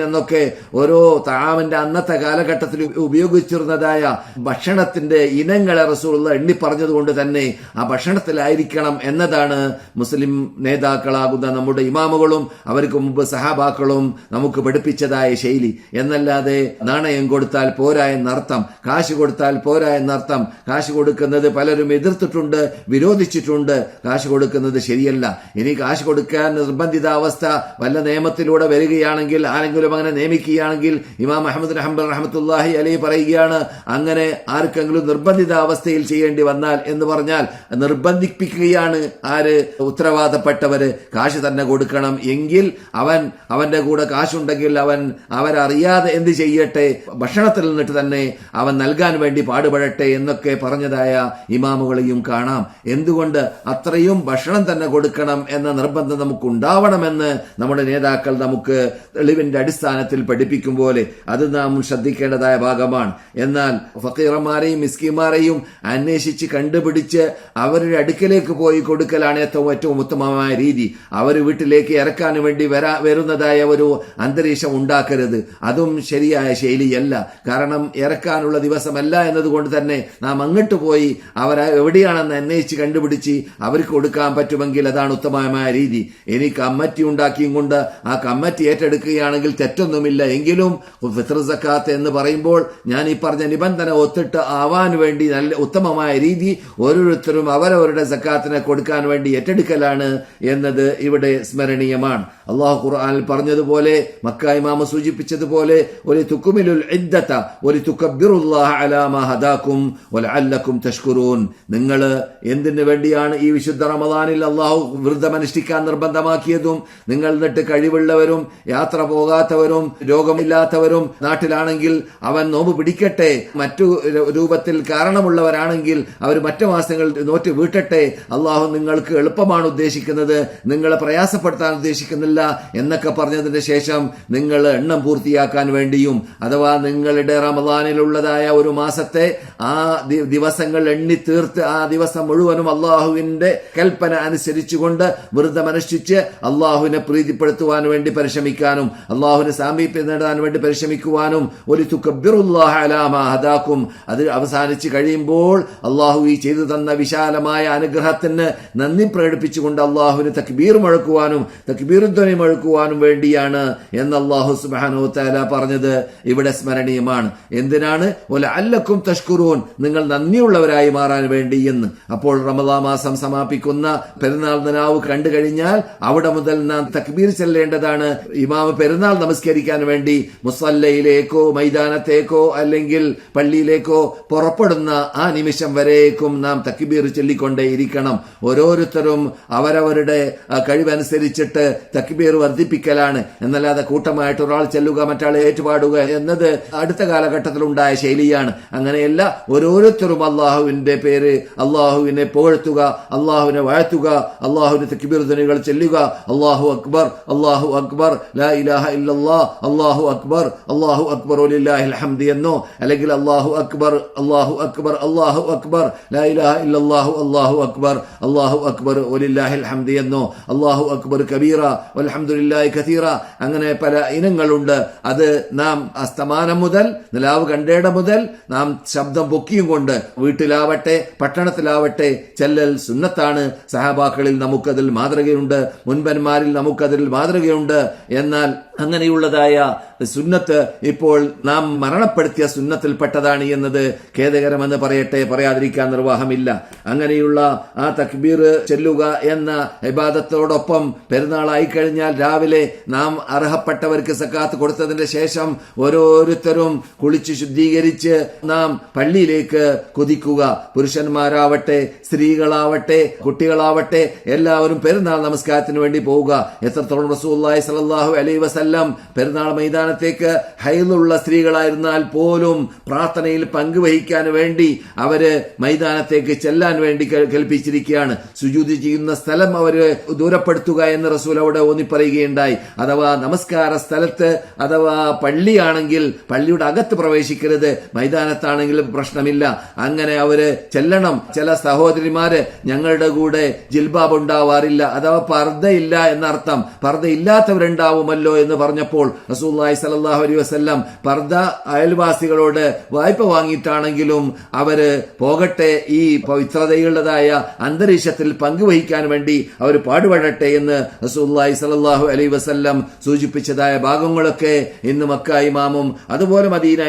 എന്നൊക്കെ ഓരോ താമിന്റെ അന്നത്തെ കാലഘട്ടത്തിൽ ഉപയോഗിച്ചിരുന്നതായ ഭക്ഷണത്തിന്റെ ഇനങ്ങളെ റസൂള്ള എണ്ണി പറഞ്ഞതുകൊണ്ട് തന്നെ ആ ഭക്ഷണത്തിലായിരിക്കണം എന്നതാണ് മുസ്ലിം നേതാക്കളാകുന്ന നമ്മുടെ ഇമാമുകളും അവർക്ക് മുമ്പ് സഹാബാക്കളും നമുക്ക് പഠിപ്പിച്ചതായ ശൈലി. എന്നല്ലാതെ നാണയം കൊടുത്താൽ പോരാ എന്നർത്ഥം കാശ് കൊടുത്താൽ പോരാ എന്നർത്ഥം കാശ് കൊടുക്കുന്നത് പലരും എതിർത്തിട്ടുണ്ട് വിരോധിച്ചിട്ടുണ്ട് കാശ് കൊടുക്കുന്നത് ശരിയല്ല. ഇനി കാശ് കൊടുക്കാൻ നിർബന്ധിതാവസ്ഥ വല്ല നിയമത്തിലൂടെ വരികയാണെങ്കിൽ ആരെങ്കിലും അങ്ങനെ നിയമിക്കുകയാണെങ്കിൽ ഇമാം അഹമ്മദ് ഹംബൽ റഹമത്തുല്ലാഹി അലി പറയുകയാണ് അങ്ങനെ ആർക്കെങ്കിലും നിർബന്ധിത അവസ്ഥയിൽ ചെയ്യേണ്ടി വന്നാൽ എന്ന് പറഞ്ഞാൽ നിർബന്ധിപ്പിക്കുകയാണ് ആര്? ഉത്തരവാദപ്പെട്ടവര്. കാശ് തന്നെ കൊടുക്കണം എങ്കിൽ അവൻ അവന്റെ കൂടെ കാശുണ്ടെങ്കിൽ അവൻ അവരറിയാതെ എന്ത് ചെയ്യട്ടെ? ഭക്ഷണത്തിൽ നിന്നിട്ട് തന്നെ അവൻ നൽകാൻ വേണ്ടി പാടുപെടട്ടെ എന്നൊക്കെ പറഞ്ഞതായ ഇമാമുകളെയും കാണാം. എന്തുകൊണ്ട് അത്രയും ഭക്ഷണം തന്നെ കൊടുക്കണം എന്ന നിർബന്ധം നമുക്ക് ഉണ്ടാവണമെന്ന് നമ്മുടെ നേതാക്കൾ നമുക്ക് തെളിവിന്റെ അടിസ്ഥാനത്തിൽ പഠിപ്പിക്കും പോലെ അത് നാം ശ്രദ്ധിക്കേണ്ടതായ ഭാഗമാണ്. എന്നാൽ ഫക്കീറന്മാരെയും മിസ്കിമാരെയും അന്വേഷിച്ച് കണ്ടുപിടിച്ച് അവരുടെ അടുക്കലേക്ക് പോയി കൊടുക്കലാണ് ഏറ്റവും ഏറ്റവും ഉത്തമമായ രീതി. അവർ വീട്ടിലേക്ക് ഇറക്കാൻ വേണ്ടി വരാ വരുന്നതായ ഒരു അന്തരീക്ഷം ഉണ്ടാക്കരുത്. അതും ശരിയായ ശൈലിയല്ല. കാരണം ഇറക്കാനുള്ള ദിവസമല്ല എന്നതുകൊണ്ട് തന്നെ നാം അങ്ങോട്ട് പോയി അവർ എവിടെയാണെന്ന് അന്വേഷിച്ച് കണ്ടുപിടിച്ച് അവർക്ക് കൊടുക്കാൻ പറ്റുമെങ്കിൽ അതാണ് ഉത്തമമായ രീതി. ഇനി കമ്മറ്റി ഉണ്ടാക്കിയും കൊണ്ട് ആ കമ്മറ്റി ഏറ്റെടുക്കുകയാണെങ്കിൽ തെറ്റൊന്നുമില്ല. എങ്കിലും ഫിത്ർ സക്കാത്ത് എന്ന് പറയുമ്പോൾ ഞാൻ ഈ പറഞ്ഞ നിബന്ധന ഒത്തിട്ട് ആവാൻ വേണ്ടി നല്ല ഉത്തമമായ രീതി ഓരോരുത്തരും അവരവരുടെ സക്കാത്തിനെ കൊടുക്കാൻ വേണ്ടി ഏറ്റെടുക്കലാണ് എന്നത് ഇവിടെ സ്മരണീയമാണ്. അള്ളാഹു ഖുർആനിൽ പറഞ്ഞതുപോലെ മക്ക സൂചിപ്പിച്ചതുപോലെ ഒരു തുക്കുമിലുൽ ഒരു തുക്കബിറുല്ലാഹ അലാമ ഹദാക്കും വലഅല്ലക്കും തഷ്കുറൂൻ. നിങ്ങൾ എന്തിനു വേണ്ടിയാണ് ഈ വിശുദ്ധ റമദാനിൽ അള്ളാഹു വൃദ്ധമനുഷ്ഠിക്കാൻ നിർബന്ധമാക്കിയതും നിങ്ങൾ എന്നിട്ട് കഴിവുള്ളവരും യാത്ര പോകാത്തവരും രോഗമില്ലാത്തവരും നാട്ടിലാണെങ്കിൽ അവൻ നോമ്പ് പിടിക്കട്ടെ. മറ്റു രൂപത്തിൽ കാരണമുള്ളവരാണെങ്കിൽ അവർ മറ്റു മാസങ്ങൾ നോറ്റ് വീട്ടട്ടെ. അള്ളാഹു നിങ്ങൾക്ക് എളുപ്പമാണ് ഉദ്ദേശിക്കുന്നത്. നിങ്ങളെ പ്രയാസപ്പെടുത്താൻ ഉദ്ദേശിക്കുന്നില്ല എന്നൊക്കെ പറഞ്ഞതിന് ശേഷം നിങ്ങൾ എണ്ണം പൂർത്തിയാക്കാൻ വേണ്ടിയും അഥവാ നിങ്ങളുടെ റമദാനിലുള്ളതായ ഒരു മാസത്തെ ആ ദിവസങ്ങൾ എണ്ണി തീർത്ത് ആ ദിവസം മുഴുവനും അള്ളാഹുവിന്റെ കൽപ്പന അനുസരിച്ചുകൊണ്ട് വ്രതമനുഷ്ഠിച്ച് അള്ളാഹുവിനെ പ്രീതിപ്പെടുത്തുവാൻ വേണ്ടി പരിശ്രമിക്കാനും അള്ളാഹുവിന് സാമീപ്യം നേടാൻ വേണ്ടി പരിശ്രമിക്കുവാനും ഒരു തുക്കബിറുല്ലാഹലാമാതാക്കും അത് അവസാനിച്ച് കഴിയുമ്പോൾ അള്ളാഹു ഈ ചെയ്തു തന്ന വിശാലമായ അനുഗ്രഹത്തിന് നന്ദി പ്രകടിപ്പിച്ചുകൊണ്ട് അള്ളാഹുവിന് തക്ബീർ മുഴക്കുവാനും തക്ബീർ ധ്വനി മുഴക്കുവാനും വേണ്ടിയാണ് എന്ന് അള്ളാഹു സുബാനോ താല പറഞ്ഞത്. ഇവിടെ സ്മരണീയമാണ്. എന്തിനാണ്? ഒല അല്ലക്കും തഷ്കുറൂൻ. നിങ്ങൾ നന്ദിയുള്ളവരായി മാറാൻ വേണ്ടി എന്ന്. അപ്പോൾ റമദാ മാസം സമാപിക്കുന്ന പെരുന്നാൾ നിലാവ് കണ്ടു കഴിഞ്ഞാൽ അവിടെ മുതൽ നാം തക്ബീർ ചെല്ലേണ്ടതാണ്. ഇമാമ പെരുന്നാൾ നമസ്കരിക്കാൻ വേണ്ടി മുസല്ലയിലേക്കോ മൈതാനത്തേക്കോ അല്ലെങ്കിൽ പള്ളിയിലേക്കോ പുറപ്പെടുന്ന ആ നിമിഷം വരേക്കും നാം തക്കിബീർ ചൊല്ലിക്കൊണ്ടേ ഇരിക്കണം. ഓരോരുത്തരും അവരവരുടെ കഴിവനുസരിച്ചിട്ട് തക്കിബീർ വർദ്ധിപ്പിക്കലാണ്. എന്നല്ലാതെ കൂട്ടമായിട്ട് ഒരാൾ ചെല്ലുക മറ്റാളെ ഏറ്റുപാടുക എന്നത് അടുത്ത കാലഘട്ടത്തിൽ ഉണ്ടായ ശൈലിയാണ്. അങ്ങനെയല്ല ഓരോരുത്തരും അള്ളാഹുവിന്റെ പേര് അള്ളാഹുവിനെ പുകഴ്ത്തുക അള്ളാഹുവിനെ വാഴ്ത്തുക അള്ളാഹുവിന്റെ തക്കിബീർ ധ്വനികൾ ചെല്ലുക അള്ളാഹു അക്ബർ അള്ളാഹു അക്ബർ ലാ ഇലാഹ ഇല്ലല്ലാ അള്ളാഹു അക്ബർ അള്ളാഹു അക്ബർ ഒലില്ലാഹിൽ ഹംദി എന്നോ അല്ലെങ്കിൽ അള്ളാഹു അക്ബർ അള്ളാഹു അക്ബർ അള്ളാഹു അക്ബർ ലാ ഇലാഹ ഇല്ലല്ലാഹു അള്ളാഹു അക്ബർ അള്ളാഹു അക്ബർ ഒലില്ലാഹിൽ ഹംദി എന്നോ അള്ളാഹു അക്ബർ കബീറ വൽഹംദുലില്ലാഹി കസീറ അങ്ങനെ പല ഇനങ്ങളുണ്ട്. അത് നാം അസ്തമാനം മുതൽ നിലാവ് കണ്ടേട മുതൽ നാം ശബ്ദം പൊക്കിയും കൊണ്ട് വീട്ടിലാവട്ടെ പട്ടണത്തിലാവട്ടെ ചെല്ലൽ സുന്നത്താണ്. സഹാബാക്കളിൽ നമുക്കതിൽ മാതൃകയുണ്ട് മുൻപന്മാരിൽ നമുക്കതിൽ മാതൃകയുണ്ട്. എന്നാൽ അങ്ങനെയുള്ളതായ സുന്നത്ത് ഇപ്പോൾ നാം മരണപ്പെടുത്തിയ സുന്നത്തിൽപ്പെട്ടതാണ് എന്നത് ഖേദകരമെന്ന് പറയട്ടെ പറയാതിരിക്കാൻ നിർവാഹമില്ല. അങ്ങനെയുള്ള ആ തക്ബീർ ചെല്ലുക എന്ന ഇബാദത്തോടൊപ്പം പെരുന്നാളായി കഴിഞ്ഞാൽ രാവിലെ നാം അർഹപ്പെട്ടവർക്ക് സക്കാത്ത് കൊടുത്തതിന്റെ ശേഷം ഓരോരുത്തരും കുളിച്ച് ശുദ്ധീകരിച്ച് നാം പള്ളിയിലേക്ക് കുതിക്കുക. പുരുഷന്മാരാവട്ടെ സ്ത്രീകളാവട്ടെ കുട്ടികളാവട്ടെ എല്ലാവരും പെരുന്നാൾ നമസ്കാരത്തിന് വേണ്ടി പോവുക. എത്രത്തോളം റസൂല്ലായി സലാഹു അലൈ വസല്ലം പെരുന്നാൾ മൈതാനത്തേക്ക് ഹൈലുള്ള സ്ത്രീകളായിരുന്നാൽ പോലും പ്രാർത്ഥനയിൽ പങ്കുവഹിക്കാൻ വേണ്ടി അവർ മൈതാനത്തേക്ക് ചെല്ലാൻ വേണ്ടി കൽപ്പിച്ചിരിക്കുകയാണ്. സുജൂതി ചെയ്യുന്ന സ്ഥലം അവർ ദൂരപ്പെടുത്തുക എന്ന് റസൂൽ അവിടെ ഊന്നി പറയുകയുണ്ടായി അഥവാ നമസ്കാര സ്ഥലത്ത് അഥവാ പള്ളിയാണെങ്കിൽ പള്ളിയുടെ അകത്ത് പ്രവേശിക്കരുത്. മൈതാനത്താണെങ്കിൽ പ്രശ്നമില്ല. അങ്ങനെ അവർ ചെല്ലണം. ചില സഹോദരിമാര് ഞങ്ങളുടെ കൂടെ ജിൽബാബ് ഉണ്ടാവാറില്ല. അഥവാ പർദ്ദയില്ല എന്നർത്ഥം. പർദ്ദ ഇല്ലാത്തവരുണ്ടാവുമല്ലോ എന്ന് പറഞ്ഞപ്പോൾ റസൂല്ലായി സലല്ലാഹു അലൈഹി വസ്ല്ലാം പർദ അയൽവാസികളോട് വായ്പ വാങ്ങിയിട്ടാണെങ്കിലും അവർ പോകട്ടെ ഈ പവിത്രതയുള്ളതായ അന്തരീക്ഷത്തിൽ പങ്കുവഹിക്കാൻ വേണ്ടി അവർ പാടുപെടട്ടെ എന്ന് റസൂല്ലായി സലല്ലാഹു അലൈ വസല്ലം സൂചിപ്പിച്ചതായ ഭാഗങ്ങളൊക്കെ ഇന്ന് മക്ക അതുപോലെ മദീന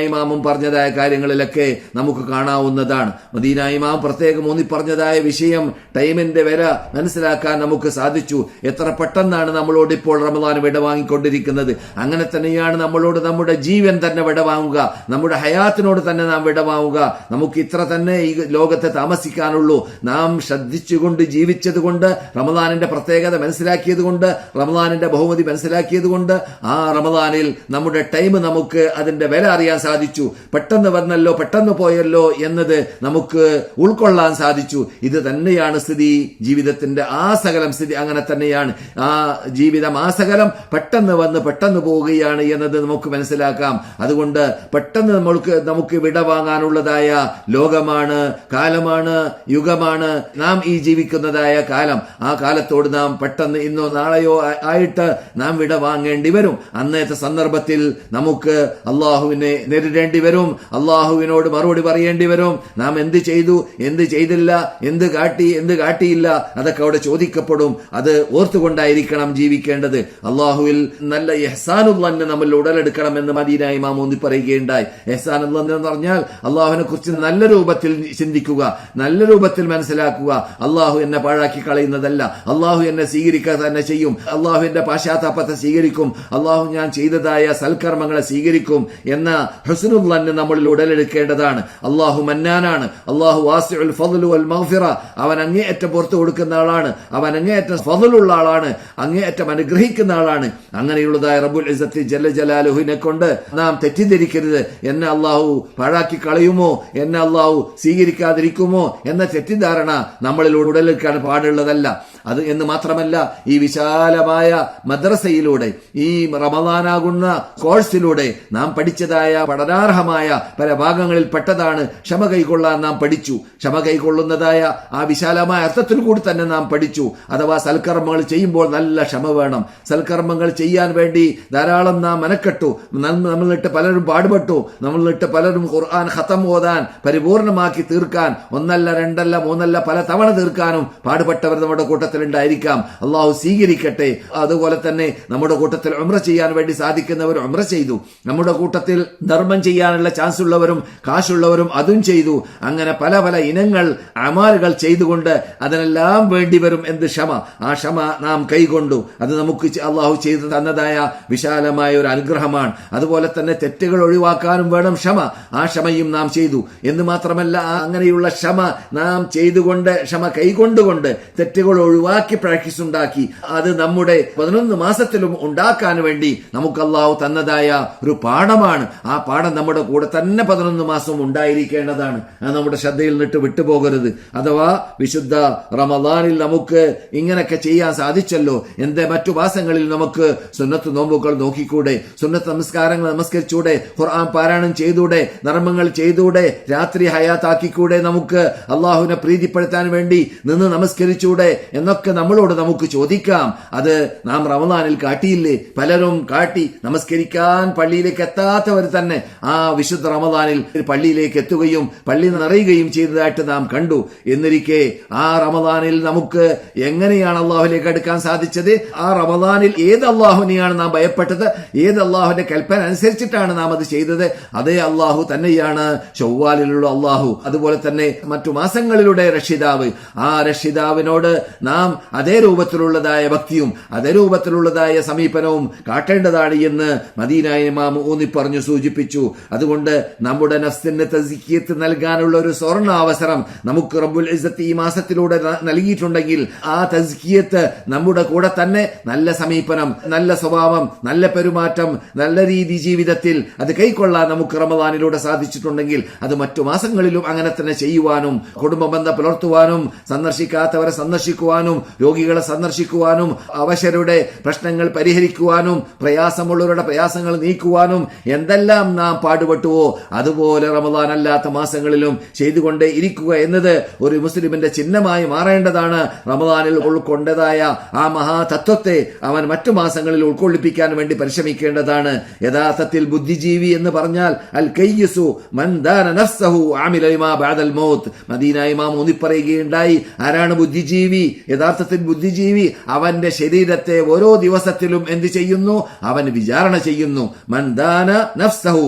പറഞ്ഞതായ കാര്യങ്ങളിലൊക്കെ നമുക്ക് കാണാവുന്നതാണ്. മദീന ഇമാം പ്രത്യേകം ഊന്നി പറഞ്ഞതായ വിഷയം ടൈമിന്റെ വില മനസ്സിലാക്കാൻ നമുക്ക് സാധിച്ചു. എത്ര പെട്ടെന്നാണ് നമ്മളോട് ഇപ്പോൾ റമദാൻ വിട വാങ്ങിക്കൊണ്ടിരിക്കുന്നത് അങ്ങനെ തന്നെയാണ് നമ്മളോട് നമ്മുടെ ജീവൻ തന്നെ വിടവാങ്ങുക. നമ്മുടെ ഹയാത്തിനോട് തന്നെ നാം വിടവാങ്ങുക. നമുക്ക് ഇത്ര തന്നെ ഈ ലോകത്തെ താമസിക്കാനുള്ളൂ. നാം ശ്രദ്ധിച്ചുകൊണ്ട് ജീവിച്ചത് കൊണ്ട് റമദാനിന്റെ പ്രത്യേകത മനസ്സിലാക്കിയത് കൊണ്ട് റമദാനിന്റെ ബഹുമതി മനസ്സിലാക്കിയത് കൊണ്ട് ആ റമദാനിൽ നമ്മുടെ ടൈം നമുക്ക് അതിന്റെ വില അറിയാൻ സാധിച്ചു. പെട്ടെന്ന് വന്നല്ലോ പെട്ടെന്ന് പോയല്ലോ എന്നത് നമുക്ക് ഉൾക്കൊള്ളാൻ സാധിച്ചു. ഇത് തന്നെയാണ് സ്ഥിതി. ജീവിതത്തിന്റെ ആ സകലം സ്ഥിതി അങ്ങനെ തന്നെയാണ്. ആ ജീവിതം ആ സകലം പെട്ടെന്ന് വന്ന് പെട്ടെന്ന് പോവുകയാണ് എന്ന എന്നത് നമുക്ക് മനസ്സിലാക്കാം. അതുകൊണ്ട് പെട്ടെന്ന് നമ്മൾക്ക് നമുക്ക് വിട വാങ്ങാനുള്ളതായ ലോകമാണ് കാലമാണ് യുഗമാണ് നാം ഈ ജീവിക്കുന്നതായ കാലം. ആ കാലത്തോട് നാം പെട്ടെന്ന് ഇന്നോ നാളെയോ ആയിട്ട് നാം വിട വാങ്ങേണ്ടി വരും. അന്നത്തെ സന്ദർഭത്തിൽ നമുക്ക് അള്ളാഹുവിനെ നേരിടേണ്ടി വരും. അള്ളാഹുവിനോട് മറുപടി പറയേണ്ടി വരും. നാം എന്ത് ചെയ്തു എന്ത് ചെയ്തില്ല എന്ത് കാട്ടി എന്ത് കാട്ടിയില്ല അതൊക്കെ അവിടെ ചോദിക്കപ്പെടും. അത് ഓർത്തുകൊണ്ടായിരിക്കണം ജീവിക്കേണ്ടത്. അള്ളാഹുവിൽ നല്ല എഹ്സാനുള്ള നമ്മൾ ഉടലെടുക്കണം എന്ന് മദീന ഇമാം ഊന്നി പറയുകയുണ്ടായി. എഹ്സാൻ എന്ന് പറഞ്ഞാൽ അള്ളാഹുവിനെ കുറിച്ച് നല്ല രൂപത്തിൽ ചിന്തിക്കുക നല്ല രൂപത്തിൽ മനസ്സിലാക്കുക. അള്ളാഹു എന്നെ പാഴാക്കി കളയുന്നതല്ല. അള്ളാഹു എന്നെ സ്വീകരിക്കുക തന്നെ ചെയ്യും. അള്ളാഹു എന്റെ പാശ്ചാത്താപത്തെ സ്വീകരിക്കും. അള്ളാഹു ഞാൻ ചെയ്തതായ സൽക്കർമ്മങ്ങളെ സ്വീകരിക്കും എന്ന ഹുസ്നുള്ളന്നെ നമ്മളിൽ ഉടലെടുക്കേണ്ടതാണ്. അള്ളാഹു മന്നാനാണ്. അള്ളാഹു വാസിഉൽ മഗ്ഫിറ. അവൻ അങ്ങേയറ്റം പുറത്തു കൊടുക്കുന്ന ആളാണ്. അവൻ അങ്ങേയറ്റം ഫതലുള്ള ആളാണ്. അങ്ങേയറ്റം അനുഗ്രഹിക്കുന്ന ആളാണ്. അങ്ങനെയുള്ളതായ റബ്ബുൽ ഇസത്തി ജല്ല ജലാലുഹിനെ കൊണ്ട് നാം തെറ്റിദ്ധരിക്കരുത്. എന്നെ അള്ളാഹു പാഴാക്കി കളയുമോ? എന്നെ അള്ളാഹു സ്വീകരിക്കാതിരിക്കുമോ? എന്ന തെറ്റിദ്ധാരണ നമ്മളിൽ ഉടലെടുക്കാൻ പാടുള്ളതല്ല. അത് എന്ന് മാത്രമല്ല ഈ വിശാലമായ മദ്രസയിലൂടെ ഈ റമദാനാകുന്ന കോഴ്സിലൂടെ നാം പഠിച്ചതായ പഠനാർഹമായ പല ഭാഗങ്ങളിൽ പെട്ടതാണ് ക്ഷമ കൈക്കൊള്ളാൻ നാം പഠിച്ചു. ക്ഷമ കൈക്കൊള്ളുന്നതായ ആ വിശാലമായ അർത്ഥത്തിൽ കൂടി തന്നെ നാം പഠിച്ചു. അഥവാ സൽക്കർമ്മങ്ങൾ ചെയ്യുമ്പോൾ നല്ല ക്ഷമ വേണം. സൽക്കർമ്മങ്ങൾ ചെയ്യാൻ വേണ്ടി ധാരാളം നാം മനക്കെട്ടു. നമ്മളിട്ട് പലരും പാടുപെട്ടു. നമ്മളിട്ട് പലരും ഖുർആൻ ഖത്തം ഓതാൻ പരിപൂർണമാക്കി തീർക്കാൻ ഒന്നല്ല രണ്ടല്ല മൂന്നല്ല പല തവണ തീർക്കാനും പാടുപെട്ടവർ നമ്മുടെ കൂട്ടത്തിലുണ്ടായിരിക്കാം. അള്ളാഹു സ്വീകരിക്കട്ടെ. അതുപോലെ തന്നെ നമ്മുടെ കൂട്ടത്തിൽ ഉമ്ര ചെയ്യാൻ വേണ്ടി സാധിക്കുന്നവർ ഉമ്ര ചെയ്തു. നമ്മുടെ കൂട്ടത്തിൽ ധർമ്മം ചെയ്യാനുള്ള ചാൻസ് ഉള്ളവരും കാശുള്ളവരും അതും ചെയ്തു. അങ്ങനെ പല പല ഇനങ്ങൾ അമാലുകൾ ചെയ്തുകൊണ്ട് അതിനെല്ലാം വേണ്ടി വരും എന്ത് ക്ഷമ? ആ ക്ഷമ നാം കൈകൊണ്ടു. അത് നമുക്ക് അള്ളാഹു ചെയ്തു തന്നതായ വിശാലമായ ഒരു അനുഗ്രഹമാണ്. അതുപോലെ തന്നെ തെറ്റുകൾ ഒഴിവാക്കാനും വേണം ക്ഷമ. ആ ക്ഷമയും നാം ചെയ്തു. എന്ന് മാത്രമല്ല അങ്ങനെയുള്ള ക്ഷമ നാം ചെയ്തുകൊണ്ട് ക്ഷമ കൈകൊണ്ടുകൊണ്ട് തെറ്റുകൾ ഒഴിവാക്കി പ്രാക്ടീസ് ഉണ്ടാക്കി അത് നമ്മുടെ പതിനൊന്ന് മാസത്തിലും ഉണ്ടാക്കാൻ വേണ്ടി നമുക്ക് അള്ളാഹു തന്നതായ ഒരു പാഠമാണ്. ആ പാഠം നമ്മുടെ കൂടെ തന്നെ പതിനൊന്ന് മാസം ഉണ്ടായിരിക്കേണ്ടതാണ്. അത് നമ്മുടെ ശ്രദ്ധയിൽ നിട്ട് വിട്ടുപോകരുത്. അഥവാ വിശുദ്ധ റമദാനിൽ നമുക്ക് ഇങ്ങനെയൊക്കെ ചെയ്യാൻ സാധിച്ചല്ലോ. എന്തേ മറ്റു മാസങ്ങളിൽ നമുക്ക് സുന്നത്ത് നോമ്പുകൾ നോക്കിക്കൂടെ? സുന്നത്ത് നമസ്കാരങ്ങൾ നമസ്കരിച്ചൂടെ? ഖുർആൻ പാരായണം ചെയ്തൂടെ? ധർമ്മങ്ങൾ ചെയ്തൂടെ? രാത്രി ഹയാത്താക്കിക്കൂടെ നമുക്ക് അള്ളാഹുവിനെ പ്രീതിപ്പെടുത്താൻ വേണ്ടി നിന്ന് നമസ്കരിച്ചൂടെ? എന്നൊക്കെ നമ്മളോട് നമുക്ക് ചോദിക്കാം. അത് നാം റമദാനിൽ കാട്ടിയില്ലേ? പലരും കാട്ടി നമസ്കരിക്കാൻ പള്ളിയിലേക്ക് എത്താത്തവർ തന്നെ ആ വിശുദ്ധ റമദാനിൽ പള്ളിയിലേക്ക് എത്തുകയും പള്ളി നിറയുകയും ചെയ്തതായിട്ട് നാം കണ്ടു. എന്നിരിക്കെ ആ റമദാനിൽ നമുക്ക് എങ്ങനെയാണ് അള്ളാഹുലേക്ക് അടുക്കാൻ സാധിച്ചത്? ആ റമദാനിൽ ഏത് അള്ളാഹുവിനെയാണ് നാം ഭയപ്പെട്ടത്? ഏത് അള്ളാഹുവിന്റെ കൽപ്പന അനുസരിച്ചിട്ടാണ് നാം അത് ചെയ്തത്? അതേ അള്ളാഹു തന്നെയാണ് ചൊവ്വാലിലുള്ള അള്ളാഹു. അതുപോലെ തന്നെ മറ്റു മാസങ്ങളിലൂടെ രക്ഷിതാവ്. ആ രക്ഷിതാവിനോട് നാം അതേ രൂപത്തിലുള്ളതായ ഭക്തിയും അതേ രൂപത്തിലുള്ളതായ സമീപനവും കാട്ടേണ്ടതാണ് എന്ന് മദീന ഇമാം ഊന്നി പറഞ്ഞു സൂചിപ്പിച്ചു. അതുകൊണ്ട് നമ്മുടെ നഫ്സിന് തസിക്കിയത്ത് നൽകാനുള്ള ഒരു സ്വർണ അവസരം നമുക്ക് റബ്ബുൽ ഇസത്ത് ഈ മാസത്തിലൂടെ ന- നൽകിയിട്ടുണ്ടെങ്കിൽ ആ തസ്കിയത്ത് നമ്മുടെ കൂടെ തന്നെ നല്ല സമീപനം നല്ല സ്വഭാവം നല്ല പെരുമാറ്റം നല്ല രീതി ജീവിതത്തിൽ അത് കൈക്കൊള്ളാൻ നമുക്ക് റമദാനിലൂടെ സാധിച്ചിട്ടുണ്ടെങ്കിൽ അത് മറ്റു മാസങ്ങളിലും അങ്ങനെ തന്നെ ചെയ്യുവാനും കുടുംബ ബന്ധം പുലർത്തുവാനും സന്ദർശിക്കാത്തവരെ സന്ദർശിക്കുവാനും രോഗികളെ സന്ദർശിക്കുവാനും അവശരുടെ പ്രശ്നങ്ങൾ പരിഹരിക്കുവാനും പ്രയാസമുള്ളവരുടെ പ്രയാസങ്ങൾ നീക്കുവാനും എന്തെല്ലാം നാം പാടുപെട്ടുവോ അതുപോലെ റമദാൻ അല്ലാത്ത മാസങ്ങളിലും ചെയ്തുകൊണ്ടേ ഇരിക്കുക എന്നത് ഒരു മുസ്ലിമിന്റെ ചിഹ്നമായി മാറേണ്ടതാണ്. റമദാനിൽ ഉൾക്കൊണ്ടതായ ആ മഹാതത്വത്തെ അവൻ മറ്റു മാസങ്ങളിൽ ഉൾക്കൊള്ളിപ്പിക്കാൻ വേണ്ടി പരിശ്രമിക്കേണ്ടതാണ്. യഥാർത്ഥത്തിൽ ബുദ്ധിജീവി എന്ന് പറഞ്ഞാൽ അൽ കയ്യസു മൻ ദാന നഫ്സഹു മദീനായി ലിമാ ബഅദൽ മൗത്ത്. മദീന ഇമാം ഊന്നി പറയുകയുണ്ടായി ആരാണ് ബുദ്ധിജീവി? യഥാർത്ഥത്തിൽ ബുദ്ധിജീവി അവന്റെ ശരീരത്തെ ഓരോ ദിവസത്തിലും എന്ത് ചെയ്യുന്നു? അവൻ വിചാരണ ചെയ്യുന്നു. മന്ദാന നഫ്സഹു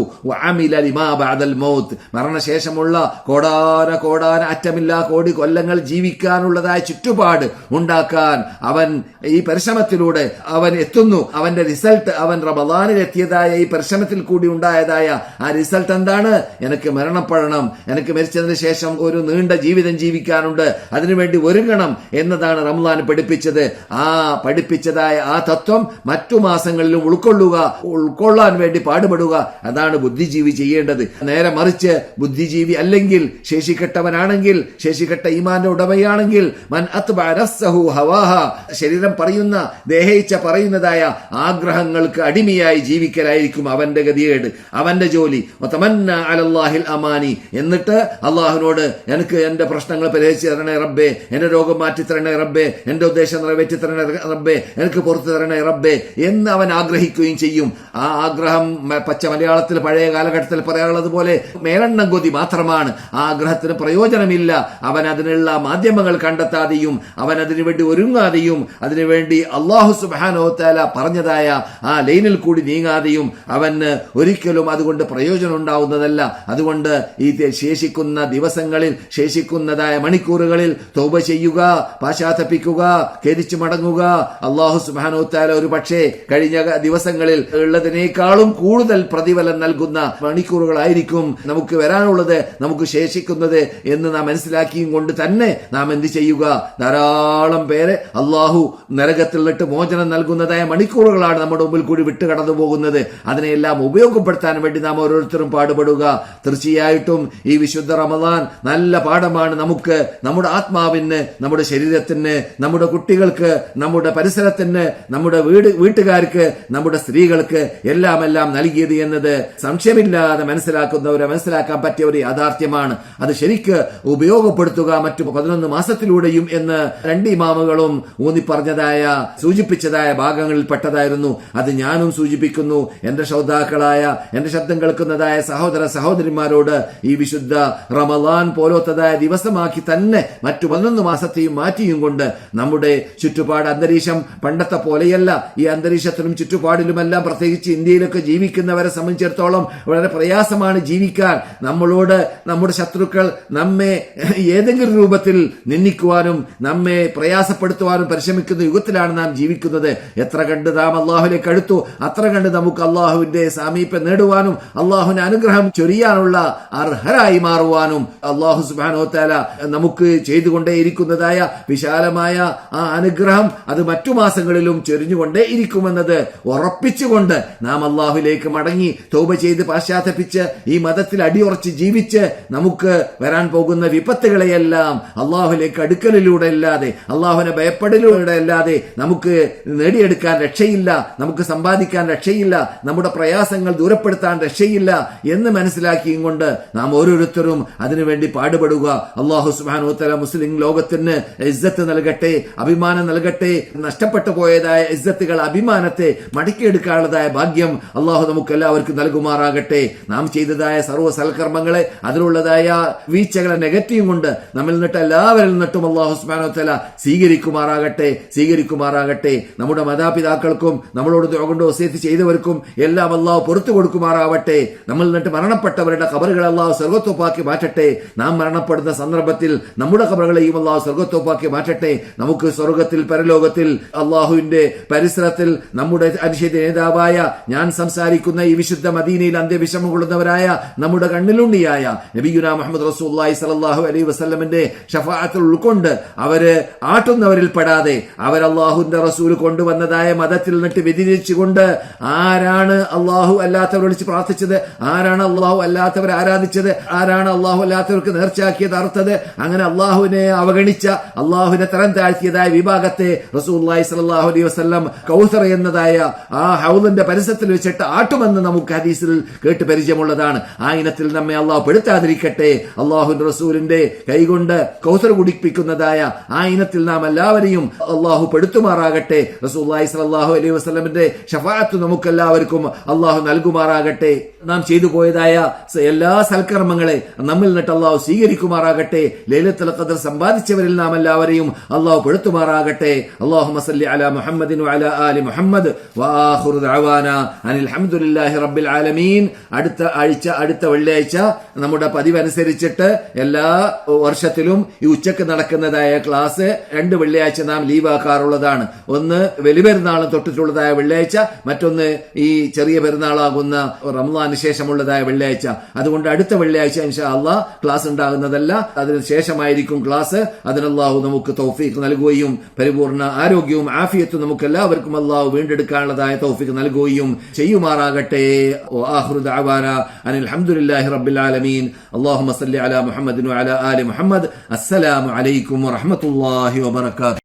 മരണശേഷമുള്ള കോടാന കോടാന അറ്റമില്ലാ കോടി കൊല്ലങ്ങൾ ജീവിക്കാനുള്ളതായ ചുറ്റുപാട് ഉണ്ടാക്കാൻ അവൻ ഈ പരിശ്രമത്തിലൂടെ അവൻ എത്തുന്നു. അവന്റെ റിസൾട്ട് അവൻ റമദാനിൽ എത്തിയതായ ഈ പരിശ്രമത്തിൽ കൂടി ഉണ്ടായതായ ആ റിസൾട്ട് എന്താണ്? എനിക്ക് മരണപ്പെടണം. എനിക്ക് മരിച്ചതിന് ശേഷം ഒരു നീണ്ട ജീവിതം ജീവിക്കാനുണ്ട്. അതിനുവേണ്ടി ഒരുങ്ങണം എന്നതാണ് എന്നാണ് റംലാൻ പഠിപ്പിച്ചത്? ആ പഠിപ്പിച്ചതായ ആ തത്വം മറ്റു മാസങ്ങളിലും ഉൾക്കൊള്ളുക ഉൾക്കൊള്ളാൻ വേണ്ടി പാടുപെടുക. അതാണ് ബുദ്ധിജീവി ചെയ്യേണ്ടത്. നേരെ മറിച്ച് ബുദ്ധിജീവി അല്ലെങ്കിൽ ശേഷിക്കെട്ടവനാണെങ്കിൽ ശേഷിക്കെട്ട ഈമാന്റെ ഉടമയാണെങ്കിൽ മൻ അത്ബഅ ഹവാഹ ശരീരം പറയുന്ന ദേഹയിച്ച പറയുന്നതായ ആഗ്രഹങ്ങൾക്ക് അടിമയായി ജീവിക്കലായിരിക്കും അവന്റെ ഗതികേട് അവന്റെ ജോലി. അലല്ലാഹിൽ അമാനി. എന്നിട്ട് അള്ളാഹുനോട് എനിക്ക് എന്റെ പ്രശ്നങ്ങൾ പരിഹരിച്ചു തരണേ റബ്ബേ എന്റെ രോഗം മാറ്റി തരണേ റബ്ബേ എന്റെ ഉദ്ദേശം നിറവേറ്റി തരണേ റബ്ബേ എനിക്ക് പുറത്തു തരണേ റബ്ബേ എന്ന് അവൻ ആഗ്രഹിക്കുകയും ചെയ്യും. ആ ആഗ്രഹം പച്ച മലയാളത്തിൽ പഴയ കാലഘട്ടത്തിൽ പറയാനുള്ളത് പോലെ മേലെണ്ണം കൊതി മാത്രമാണ്. ആ ആഗ്രഹത്തിന് പ്രയോജനമില്ല. അവൻ അതിനുള്ള മാധ്യമങ്ങൾ കണ്ടെത്താതെയും അവൻ അതിനുവേണ്ടി ഒരുങ്ങാതെയും അതിനുവേണ്ടി അള്ളാഹു സുബാനോത്താല പറഞ്ഞതായ ആ ലൈനിൽ കൂടി നീങ്ങാതെയും അവന് ഒരിക്കലും അതുകൊണ്ട് പ്രയോജനം ഉണ്ടാവുന്നതല്ല. അതുകൊണ്ട് ഈ ശേഷിക്കുന്ന ദിവസങ്ങളിൽ ശേഷിക്കുന്നതായ മണിക്കൂറുകളിൽ തോപ ചെയ്യുക പാശ്ചാത്തപ്പിക്കുക ഖേദിച്ചു മടങ്ങുക. അള്ളാഹു സുബാനോത്താല ഒരു പക്ഷേ കഴിഞ്ഞ ദിവസങ്ങളിൽ ഉള്ളതിനേക്കാളും കൂടുതൽ പ്രതിഫലം നൽകുന്ന മണിക്കൂറുകളായിരിക്കും നമുക്ക് വരാനുള്ളത് നമുക്ക് ശേഷിക്കുന്നത് എന്ന് നാം മനസ്സിലാക്കിയും കൊണ്ട് തന്നെ നാം എന്ത് ചെയ്യുക? ധാരാളം പേരെ അള്ളാഹു നരകത്തിലിട്ട് മോചനം നൽകുന്നതായ മണിക്കൂറുകളാണ് നമ്മുടെ മുമ്പിൽ കൂടി വിട്ട് കടന്നു പോകുന്നത്. അതിനെല്ലാം ഉപയോഗപ്പെടുത്താൻ വേണ്ടി നാം ഓരോരുത്തരും പാടുപെടുക. തീർച്ചയായിട്ടും ഈ വിശുദ്ധ റമദാൻ നല്ല പാഠമാണ് നമുക്ക് നമ്മുടെ ആത്മാവിന് നമ്മുടെ ശരീരത്തിന് നമ്മുടെ കുട്ടികൾക്ക് നമ്മുടെ പരിസരത്തിന് നമ്മുടെ വീട് വീട്ടുകാർക്ക് നമ്മുടെ സ്ത്രീകൾക്ക് എല്ലാം എല്ലാം നൽകിയത് എന്നത് സംശയമില്ലാതെ മനസ്സിലാക്കുന്നവരെ മനസ്സിലാക്കാൻ പറ്റിയ ഒരു യാഥാർത്ഥ്യമാണ്. അത് ശരിക്ക് ഉപയോഗപ്പെടുത്തുക മറ്റു പതിനൊന്ന് മാസത്തിലൂടെയും എന്ന് രണ്ട് മാമുകളും ഊന്നി പറഞ്ഞതായ സൂചിപ്പിച്ചതായ ഭാഗങ്ങളിൽ പെട്ടതായിരുന്നു. അത് ഞാനും സൂചിപ്പിക്കുന്നു. എന്റെ ശ്രോതാക്കളായ എന്റെ ശബ്ദം കേൾക്കുന്നതായ സഹോദര സഹോദരിമാരോട് ഈ വിശുദ്ധ റമലാൻ പോലത്തതായ ദിവസമാക്കി തന്നെ മറ്റു പതിനൊന്ന് മാസത്തെയും മാറ്റിയും കൊണ്ട് നമ്മുടെ ചുറ്റുപാട് അന്തരീക്ഷം പണ്ടത്തെ പോലെയല്ല. ഈ അന്തരീക്ഷത്തിലും ചുറ്റുപാടിലുമെല്ലാം പ്രത്യേകിച്ച് ഇന്ത്യയിലൊക്കെ ജീവിക്കുന്നവരെ സംബന്ധിച്ചിടത്തോളം വളരെ പ്രയാസമാണ് ജീവിക്കാൻ. നമ്മളോട് നമ്മുടെ ശത്രുക്കൾ നമ്മെ ഏതെങ്കിലും രൂപത്തിൽ നിന്ദിക്കുവാനും നമ്മെ പ്രയാസപ്പെടുത്തുവാനും പരിശ്രമിക്കുന്ന യുഗത്തിലാണ് നാം ജീവിക്കുന്നത്. എത്ര കണ്ട് നാം അള്ളാഹുലേക്ക് അടുത്തു അത്ര കണ്ട് നമുക്ക് അള്ളാഹുവിന്റെ സാമീപ്യം നേടുവാനും അള്ളാഹുവിന് അനുഗ്രഹം ചൊരിയാനുള്ള അർഹരായി മാറുവാനും അള്ളാഹു സുബാനോ താല നമുക്ക് ചെയ്തുകൊണ്ടേയിരിക്കുന്നതായ വിശാലമായ ആ അനുഗ്രഹം അത് മറ്റു മാസങ്ങളിലും ചൊരിഞ്ഞുകൊണ്ടേ ഇരിക്കുമെന്നത് ഉറപ്പിച്ചുകൊണ്ട് നാം അള്ളാഹുലേക്ക് മടങ്ങി തോപ ചെയ്ത് പാശ്ചാത്തപിച്ച് ഈ മതത്തിൽ അടിയുറച്ച് ജീവിച്ച് നമുക്ക് വരാൻ പോകുന്ന വിപത്തുകളെയെല്ലാം അള്ളാഹുലേക്ക് അടുക്കലിലൂടെ അല്ലാതെ അള്ളാഹുവിനെ ഭയപ്പെടലിലൂടെ അല്ലാതെ നമുക്ക് നേടിയെടുക്കാൻ രക്ഷയില്ല നമുക്ക് സമ്പാദിക്കാൻ രക്ഷയില്ല നമ്മുടെ പ്രയാസങ്ങൾ ദൂരപ്പെടുത്താൻ രക്ഷയില്ല എന്ന് മനസ്സിലാക്കിയും കൊണ്ട് നാം ഓരോരുത്തരും അതിനുവേണ്ടി പാടുപെടുക. അള്ളാഹു സുബാനോത്തല മുസ്ലിം ലോകത്തിന് ഇസ്സത്ത് നൽകട്ടെ അഭിമാനം നൽകട്ടെ നഷ്ടപ്പെട്ടു പോയതായ ഇസ്സത്തുകൾ അഭിമാനത്തെ മടക്കിയെടുക്കാനുള്ളതായ ഭാഗ്യം അള്ളാഹു നമുക്ക് എല്ലാവർക്കും നൽകുമാറാകട്ടെ. നാം ചെയ്തതായ സർവ സൽക്കർമ്മങ്ങളെ അതിലുള്ളതായ വീഴ്ചകളെ നെഗറ്റീവ് കൊണ്ട് നമ്മിൽ നിന്നിട്ട് എല്ലാവരിൽ നിന്നിട്ടും അള്ളാഹു സുബാനോത്തല സ്വീകരിക്കുമാറാകട്ടെ സ്വീകരിക്കുമാറാകട്ടെ. നമ്മുടെ മാതാപിതാക്കൾക്കും നമ്മളോട് കൊണ്ട് വസീത്ത് ചെയ്തവർക്കും എല്ലാം അള്ളാഹു പുറത്തു കൊടുക്കുമാറാവട്ടെ. നമ്മൾ നിന്നിട്ട് മരണപ്പെട്ടവരുടെ കബറുകൾ അള്ളാഹു സ്വർഗത്തോപ്പാക്കി മാറ്റട്ടെ. നാം മരണപ്പെടുന്ന സന്ദർഭത്തിൽ നമ്മുടെ കബറുകളെയും അള്ളാഹു സ്വർഗത്വപ്പാക്കി മാറ്റട്ടെ. നമുക്ക് സ്വർഗത്തിൽ പരലോകത്തിൽ അള്ളാഹുവിന്റെ പരിസരത്തിൽ നമ്മുടെ അനുശേദ നേതാവായ ഞാൻ സംസാരിക്കുന്ന ഈ വിശുദ്ധ മദീനയിൽ അന്ത്യവിഷമം കൊള്ളുന്നവരായ നമ്മുടെ കണ്ണിലുണ്ണിയായ നബിയുന മുഹമ്മദ് റസൂല്ലായി സലാഹു അലൈ വസ്ലമിന്റെ ഷഫാത്തിൽ ഉൾക്കൊണ്ട് അവർ ആട്ടുന്നവരിൽ പെടാതെ അവർ അള്ളാഹുന്റെ റസൂൽ കൊണ്ടുവന്നതായ മതത്തിൽ നിന്നിട്ട് വ്യതിരിച്ചുകൊണ്ട് ആരാണ് അള്ളാഹു അല്ലാത്തവർ വിളിച്ച് പ്രാർത്ഥിച്ചത്? ആരാണ് അള്ളാഹു അല്ലാത്തവർ ആരാധിച്ചത്? ആരാണ് അള്ളാഹു അല്ലാത്തവർക്ക് നേർച്ചയാക്കിയത്? അർത്ഥത് അങ്ങനെ അള്ളാഹുവിനെ അവഗണിച്ച അള്ളാഹുവിനെ തരം താഴ്ത്തിയതായ വിഭാഗത്തെ റസൂല്ലായി സലാഹു അലൈഹി വസ്ലം കൗസർ എന്നതായ ആ ഹൗലിന്റെ പരിസരത്തിൽ വെച്ചിട്ട് ആട്ടുമെന്ന് നമുക്ക് ഹദീസിൽ കേട്ട് പരിചയമുള്ളതാണ്. ആ ഇനത്തിൽ നമ്മെ അള്ളാഹു പെടുത്താതിരിക്കട്ടെ. അള്ളാഹുന്റെ റസൂലിന്റെ കൈകൊണ്ട് കൗസർ കുടിപ്പിക്കുന്നതായ ആ ഇനത്തിൽ നാം എല്ലാവരെയും അള്ളാഹു പെടുത്തുമാറാകട്ടെ. റസൂല്ലായി സലാഹു അലൈഹി വസ്ലമിന്റെ ഷഫാത്ത് നമുക്ക് എല്ലാവർക്കും അള്ളാഹു നൽകുമാറാകട്ടെ. നാം ചെയ്തു പോയതായ എല്ലാ സൽക്കർമ്മങ്ങളെ നമ്മിൽ നിന്നിട്ട് അള്ളാഹു സ്വീകരിക്കുമാറാകട്ടെ. ലൈലത്തുൽ ഖദർ സമ്പാദിച്ചവരിൽ നാം എല്ലാവരെയും അള്ളാഹു പെടുത്തുമാറാകട്ടെ അള്ളാഹു മസല്ലി അല മുഹമ്മദിൻ അല ആലി മുഹമ്മദ്. വാഖിറു ദഅവാന അനിൽ ഹംദുലില്ലാഹി റബ്ബിൽ ആലമീൻ. അടുത്ത ആഴ്ച അടുത്ത വെള്ളിയാഴ്ച നമ്മുടെ പതിവനുസരിച്ചിട്ട് എല്ലാ വർഷത്തിലും ഈ ഉച്ചയ്ക്ക് നടക്കുന്നതായ ക്ലാസ് രണ്ട് വെള്ളിയാഴ്ച നാം ലീവാക്കാറുള്ളതാണ്. ഒന്ന് വലിപെരുന്നാളും തൊട്ടിട്ടുള്ളതായ വെള്ളിയാഴ്ച മറ്റൊന്ന് ഈ ചെറിയ പെരുന്നാളാകുന്ന റംലാന് ശേഷമുള്ളതായ വെള്ളിയാഴ്ച. അതുകൊണ്ട് അടുത്ത വെള്ളിയാഴ്ച ഇൻഷാ അള്ളാഹ് ക്ലാസ് ഉണ്ടാകുന്നതല്ല. അതിന് ശേഷമായിരിക്കും ക്ലാസ്. അതിനല്ലാഹു നമുക്ക് തൗഫീഖ് നൽകുകയും പരിപൂർണ ആരോഗ്യവും ആഫിയത്തും നമുക്ക് എല്ലാവർക്കും അള്ളാഹു വീണ്ടെടുക്കാനുള്ളതായ തൗഫീഖ് നൽകുകയും ചെയ്യുമാറാകട്ടെ. അനിൽഹമുല്ലാഹി റബ്ബിലാലമീൻ അള്ളാഹു അല മുഹമ്മദിനു അല ആലി മുഹമ്മദ്. അസ്സലാമു അലൈക്കും വറഹമത്തല്ലാഹി വബർക്കാത്തു